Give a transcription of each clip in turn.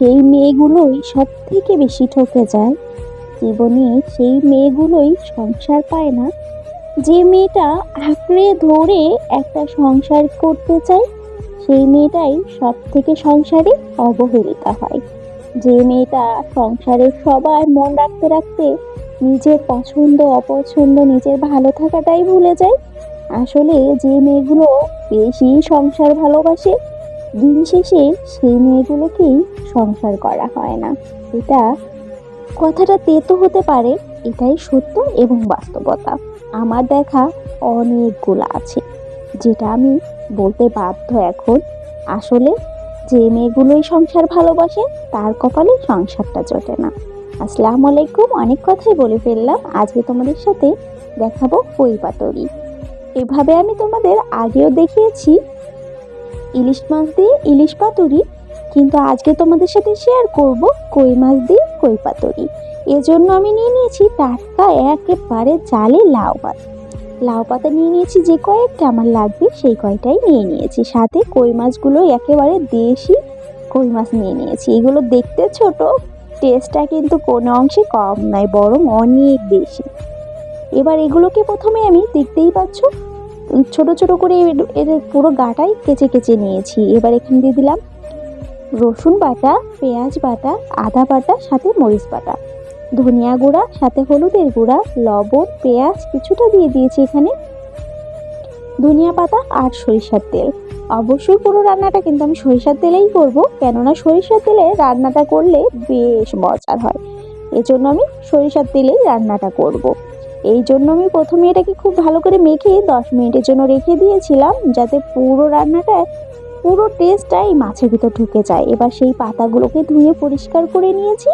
সেই মেয়েগুলোই সব থেকে বেশি ঠকে যায়। জীবনে সেই মেয়েগুলোই সংসার পায় না। যে মেয়েটা আঁকড়ে ধরে একটা সংসার করতে চায়, সেই মেয়েটাই সব থেকে সংসারে অবহেলিকা হয়। যে মেয়েটা সংসারে সবার মন রাখতে রাখতে নিজের পছন্দ, অপছন্দ, নিজের ভালো থাকাটাই ভুলে যায়, আসলে যে মেয়েগুলো বেশি সংসার ভালোবাসে দিন শেষে সেই মেয়েগুলোকেই সংসার করা হয় না। এটা কথাটা তেতো হতে পারে, এটাই সত্য এবং বাস্তবতা। আমার দেখা অনেকগুলো আছে, যেটা আমি বলতে বাধ্য এখন। আসলে যে মেয়েগুলোই সংসার ভালোবাসে, তার কপালে সংসারটা জোটে না। আসসালামু আলাইকুম, অনেক কথাই বলে ফেললাম। আজকে তোমাদের সাথে দেখাবো কই পাতরি এভাবে আমি তোমাদের আগেও দেখিয়েছি ইলিশ মাছ দিয়ে ইলিশ পাতুরি। কিন্তু আজকে তোমাদের সাথে শেয়ার করব কই মাছ দিয়ে কই পাতুরি। এজন্য আমি নিয়ে নিয়েছি টাটকা, একেবারে জালে লাউ পাতা। লাউ পাতা নিয়ে নিয়েছি যে কয়েকটা আমার লাগবে, সেই কয়টাই নিয়ে নিয়েছি। সাথে কই মাছগুলো একেবারে দেশি কই মাছ নিয়ে নিয়েছি। এগুলো দেখতে ছোট টেস্টটা কিন্তু কোনো অংশে কম নয়, বরং অনেক বেশি। এবার এগুলোকে প্রথমে আমি দেখতেই পাচ্ছ ছোট ছোট করে এর- পুরো গাটাই কেচে কেচে নিয়েছি। এবার এখানে দিয়ে দিলাম রসুন বাটা, পেঁয়াজ বাটা, আদা বাটা, সাথে মরিচ বাটা। ধনিয়া গুঁড়া, সাথে হলুদের গুঁড়া, লবণ, পেঁয়াজ কিছুটা দিয়ে দিয়েছি এখানে। ধনিয়া পাতা আর সরিষার তেল। অবশ্যই পুরো রান্নাটা কিন্তু আমি সরিষার তেলেই করব, কেননা সরিষার তেলে রান্নাটা করলে বেশ মজার হয়। এজন্য আমি সরিষার তেলেই রান্নাটা করব। এই জন্য আমি প্রথমে এটাকে খুব ভালো করে মেখে দশ মিনিটের জন্য রেখে দিয়েছিলাম, যাতে পুরো রান্নাটা পুরো টেস্টটা এই মাছের ভিতর ঢুকে যায়। এবার সেই পাতাগুলোকে ধুয়ে পরিষ্কার করে নিয়েছি,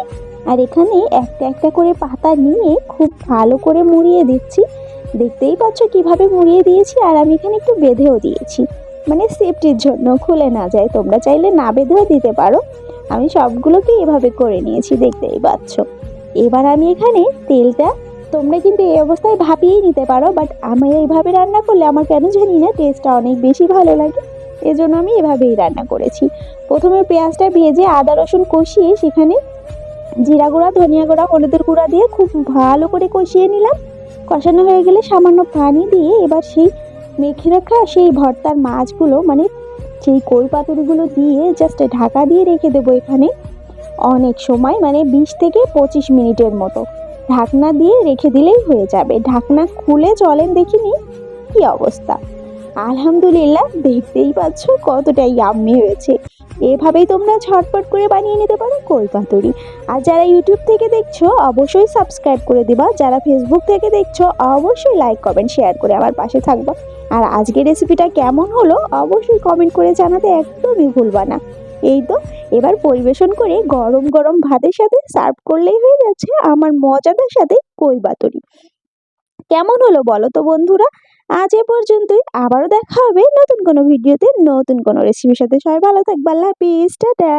আর এখানে একটা একটা করে পাতা নিয়ে খুব ভালো করে মুড়িয়ে দিচ্ছি। দেখতেই পাচ্ছ কীভাবে মুড়িয়ে দিয়েছি, আর আমি এখানে একটু বেঁধেও দিয়েছি। মানে সেফটির জন্য খুলে না যায়, তোমরা চাইলে না বেঁধেও দিতে পারো। আমি সবগুলোকে এভাবে করে নিয়েছি, দেখতেই পাচ্ছ। এবার আমি এখানে তেলটা তোমরা কিন্তু এই অবস্থায় ভাপিয়েই নিতে পারো বাট আমি এইভাবে রান্না করলে আমার কেন জানি না টেস্টটা অনেক বেশি ভালো লাগে। এজন্য আমি এভাবেই রান্না করেছি। প্রথমে পেঁয়াজটা ভেজে আদা, রসুন কষিয়ে সেখানে জিরা গুঁড়া, ধনিয়া গুঁড়া, হলুদের গুঁড়া দিয়ে খুব ভালো করে কষিয়ে নিলাম। কষানো হয়ে গেলে সামান্য পানি দিয়ে এবার সেই মেখে রাখা সেই ভর্তার মাছগুলো মানে সেই কই পাতুরিগুলো দিয়ে জাস্ট ঢাকা দিয়ে রেখে দেবো এখানে অনেক সময় মানে বিশ থেকে পঁচিশ মিনিটের মতো। ঢাকনা দিয়ে রেখে দিলেই হয়ে যাবে। ঢাকনা খুলে চলেন দেখিনি কি অবস্থা? আলহামদুলিল্লাহ, দেখতেই পাচ্ছ কতটা ইয়াম্মি হয়েছে। এভাবেই তোমরা ঝটপট করে বানিয়ে নিতে পারো কই পাতুরি আর যারা ইউটিউব থেকে দেখছ, অবশ্যই সাবস্ক্রাইব করে দিবা। যারা ফেসবুক থেকে দেখছ, অবশ্যই লাইক, কমেন্ট, শেয়ার করে আমার পাশে থাকবা। আর আজকের রেসিপিটা কেমন হলো, অবশ্যই কমেন্ট করে জানাতে একদমই ভুলবা না। এই তো, এবার পরিবেশন করে গরম গরম ভাতের সাথে সার্ভ করলেই হয়ে যাচ্ছে আমার মজাদার সাথে কই বাতরি। কেমন হলো বলো তো বন্ধুরা? আজ এ পর্যন্তই, আবারও দেখা হবে নতুন কোনো ভিডিওতে নতুন কোনো রেসিপির সাথে। সবাই ভালো থাকবে, আল্লাহ হাফিজ, টাটা।